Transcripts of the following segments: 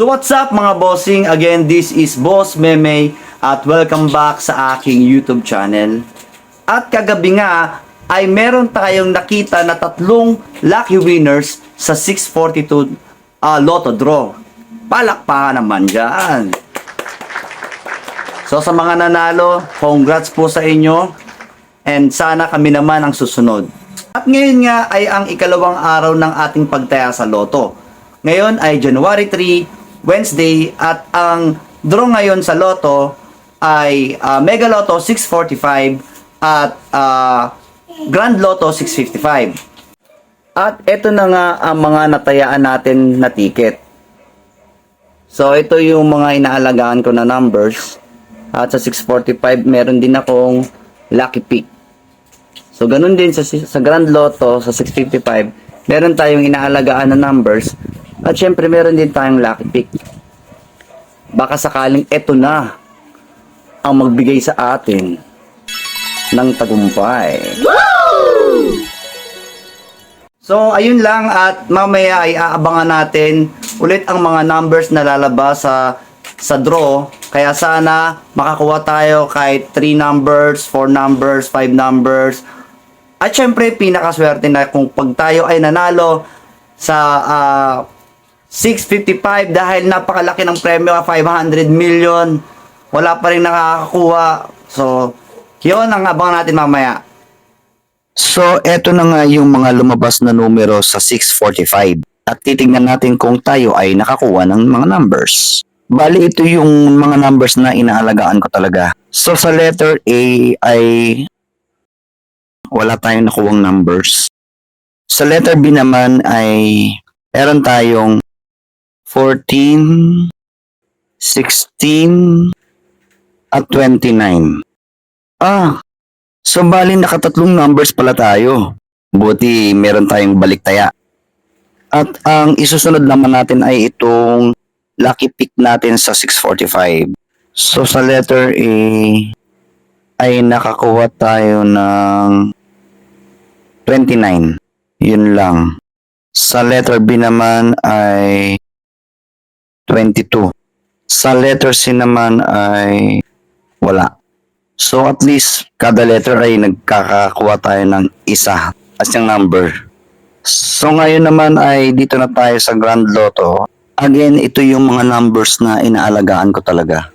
So what's up mga bossing? Again, this is Boss Meme at welcome back sa aking YouTube channel. At kagabi nga ay meron tayong nakita na tatlong lucky winners sa 642 ah, Lotto Draw. Palakpakan naman dyan. So sa mga nanalo, congrats po sa inyo and sana kami naman ang susunod. At ngayon nga ay ang ikalawang araw ng ating pagtaya sa loto. Ngayon ay January 3, Wednesday at ang draw ngayon sa loto ay ah, Mega Lotto 645 at ah, Grand Lotto 655. At ito na nga ang mga natayaan natin na ticket. So ito yung mga inaalagaan ko na numbers. At sa 645 meron din akong lucky pick. So, ganun din sa, sa Grand Lotto, sa 655, meron tayong inaalagaan na numbers. At syempre, meron din tayong lucky pick. Baka sakaling eto na ang magbigay sa atin ng tagumpay. So, ayun lang at mamaya ay aabangan natin ulit ang mga numbers na lalabas sa sa draw. Kaya sana makakuha tayo kahit 3 numbers, 4 numbers, 5 numbers. At syempre, pinakaswerte na kung pag tayo ay nanalo sa ah, 655 dahil napakalaki ng premyo, 500 million. Wala pa rin nakakakuha. So, yun ang abangan natin mamaya. So, eto na nga yung mga lumabas na numero sa 645. At titingnan natin kung tayo ay nakakuha ng mga numbers. Bali, ito yung mga numbers na inaalagaan ko talaga. So, sa letter A ay wala tayong nakuwang numbers. Sa letter B naman ay meron tayong 14, 16, at 29. Ah, So bali nakatatlong numbers pala tayo. Buti meron tayong baliktaya. At ang isusunod naman natin ay itong lucky pick natin sa 645. So sa letter A ay nakakuha tayo ng 29. Yun lang. Sa letter B naman ay 22. Sa letter C naman ay wala. So at least kada letter ay nagkakakuha tayo ng isa as yung number. So ngayon naman ay dito na tayo sa Grand Lotto. Again, ito yung mga numbers na inaalagaan ko talaga.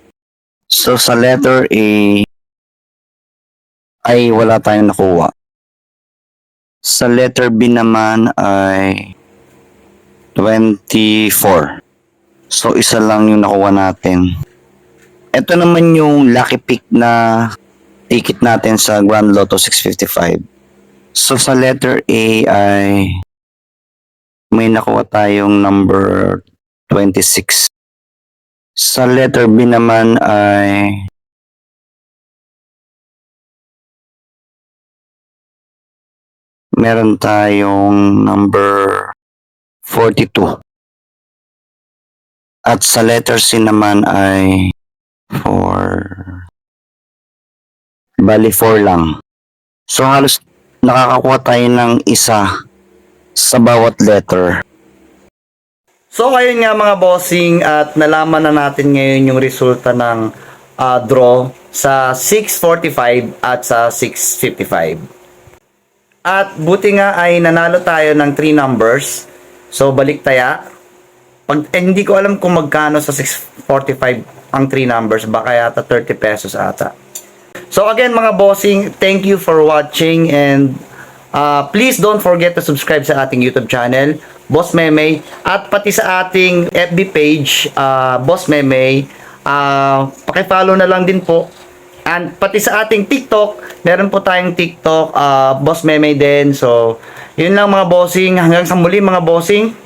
So sa letter A ay wala tayong nakuha. Sa letter B naman ay 24. So isa lang yung nakuha natin. Ito naman yung lucky pick na ticket natin sa Grand Lotto 655. So sa letter A ay may nakuha tayong number 26. Sa letter B naman ay meron tayong number 42. At sa letter C naman ay 4. Bali 4 lang. So halos nakakakuha tayo ng isa sa bawat letter. So ayun nga mga bossing at nalaman na natin ngayon yung resulta ng ah, draw sa 645 at sa 655. At buti nga ay nanalo tayo ng 3 numbers. So balik taya. Pag, eh, hindi ko alam kung magkano sa 645 ang 3 numbers. Baka yata 30 pesos ata. So again mga bossing, thank you for watching and uh, please don't forget to subscribe sa ating YouTube channel, Boss Meme, at pati sa ating FB page, uh, Boss Meme. Uh, pakifollow na lang din po. And pati sa ating TikTok, meron po tayong TikTok, uh, Boss Meme din. So, yun lang mga bossing. Hanggang sa muli mga bossing.